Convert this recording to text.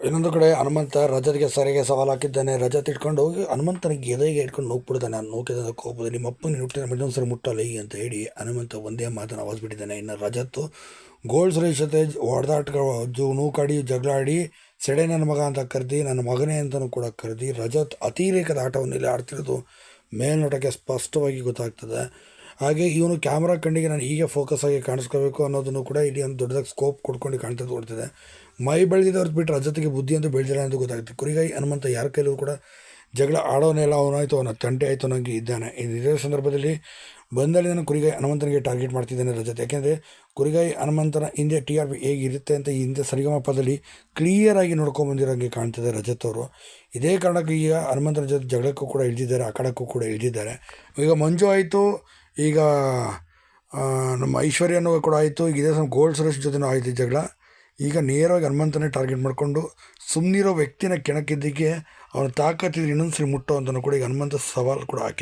ಇನ್ನೊಂದು ಕಡೆ ಹನುಮಂತ ರಜತ್ಗೆ ಸರಿಗೆ ಸವಾಲು ಹಾಕಿದ್ದಾನೆ. ರಜತ್ ಇಟ್ಕೊಂಡು ಹೋಗಿ ಹನುಮಂತನಿಗೆ ಎದೆಗೆ ಇಟ್ಕೊಂಡು ನೋಗ್ಬಿಡ್ತಾನೆ ನಾನು ನೋಕಿದ ಕೋಪದಲ್ಲಿ ನಿಮ್ಮ ಅಪ್ಪನ ಹುಟ್ಟಿದ ಮುಟ್ಟಲ್ಲ ಈ ಅಂತ ಹೇಳಿ ಹನುಮಂತ ಒಂದೇ ಮಾತನ್ನು ಆವಾಜ್ ಬಿಟ್ಟಿದ್ದಾನೆ ಇನ್ನು ರಜತ್ತು ಗೋಲ್ಡ್ ಸುರೇಶ್ ಜೊತೆ ಹೊಡೆದಾಟ ಜು ನೂಕಾಡಿ ಜಗಳಾಡಿ ಸೆಡೆ ನನ್ನ ಮಗ ಅಂತ ಕರೆದಿ, ನನ್ನ ಮಗನೇ ಅಂತಲೂ ಕೂಡ ಕರೆದಿ ರಜತ್ ಅತಿರೇಕದ ಆಟವನ್ನು ಇಲ್ಲಿ ಆಡ್ತಿರೋದು ಮೇಲ್ನೋಟಕ್ಕೆ ಸ್ಪಷ್ಟವಾಗಿ ಗೊತ್ತಾಗ್ತದೆ. ಹಾಗೆ ಇವನು ಕ್ಯಾಮ್ರಾ ಕಣ್ಣಿಗೆ ನಾನು ಹೀಗೆ ಫೋಕಸ್ ಆಗಿ ಕಾಣಿಸ್ಕೋಬೇಕು ಅನ್ನೋದನ್ನು ಕೂಡ ಇಲ್ಲಿ ಒಂದು ದೊಡ್ಡದಾಗಿ ಸ್ಕೋಪ್ ಕೊಡ್ಕೊಂಡು ಕಾಣ್ತಾ ಕೊಡ್ತಿದೆ ಮೈ ಬೆಳೆದಿದ್ದವ್ರದ್ದು ಬಿಟ್ಟು ರಜತಿಗೆ ಬುದ್ಧಿ ಅಂತೂ ಬೆಳೆದಿಲ್ಲ ಅಂತ ಗೊತ್ತಾಗುತ್ತೆ. ಕುರಿಗಾಯಿ ಹನುಮಂತ ಯಾರ ಕೈಲೂ ಕೂಡ ಜಗಳ ಆಡೋನೆಲ್ಲ ಅವನಾಯಿತು, ಅವನ ತಂಟೆ ಆಯಿತು ನನಗೆ ಇದ್ದಾನೆ. ಇದೇ ಸಂದರ್ಭದಲ್ಲಿ ಬಂದಲ್ಲಿ ನಾನು ಕುರಿಗಾಯಿ ಹನುಮಂತನಿಗೆ ಟಾರ್ಗೆಟ್ ಮಾಡ್ತಿದ್ದೇನೆ ರಜತ್ ಯಾಕೆಂದರೆ ಕುರಿಗಾಯಿ ಹನುಮಂತನ ಹಿಂದೆ ಟಿ ಆರ್ ಪಿ ಹೇಗಿರುತ್ತೆ ಅಂತ ಈ ಹಿಂದೆ ಸರಿಗಮಪದಲ್ಲಿ ಕ್ಲಿಯರಾಗಿ ನೋಡ್ಕೊಂಬಂದಿರೋಂಗೆ ಕಾಣ್ತಿದೆ ರಜತ್ ಅವರು. ಇದೇ ಕಾರಣಕ್ಕೆ ಈಗ ಹನುಮಂತನ ಜೊತೆ ಜಗಳಕ್ಕೂ ಕೂಡ ಇಳಿದಿದ್ದಾರೆ ಕಡಕ್ಕೂ ಕೂಡ ಇಳಿದಿದ್ದಾರೆ. ಈಗ ಮಂಜು ಆಯಿತು ಈಗ ನಮ್ಮ ನಮ್ಮ ಐಶ್ವರ್ಯನೂ ಕೂಡ ಆಯಿತು. ಈಗ ಇದೇ ಸಮ ಗೋಲ್ಡ್ ಸುರೇಶ್ ಜೊತೆನೂ ಆಯಿತು ಜಗಳ. ಈಗ ನೇರವಾಗಿ ಹನುಮಂತನೇ ಟಾರ್ಗೆಟ್ ಮಾಡಿಕೊಂಡು ಸುಮ್ಮನಿರೋ ವ್ಯಕ್ತಿನ ಕೆಣಕಿದ್ದಕ್ಕೆ ಅವನ ತಾಕತ್ತಿದ್ರೆ ಇನ್ನೊಂದು ಸರಿ ಮುಟ್ಟೋ ಅಂತಲೂ ಕೂಡ ಈಗ ಹನುಮಂತ ಸವಾಲು ಕೂಡ ಹಾಕಿ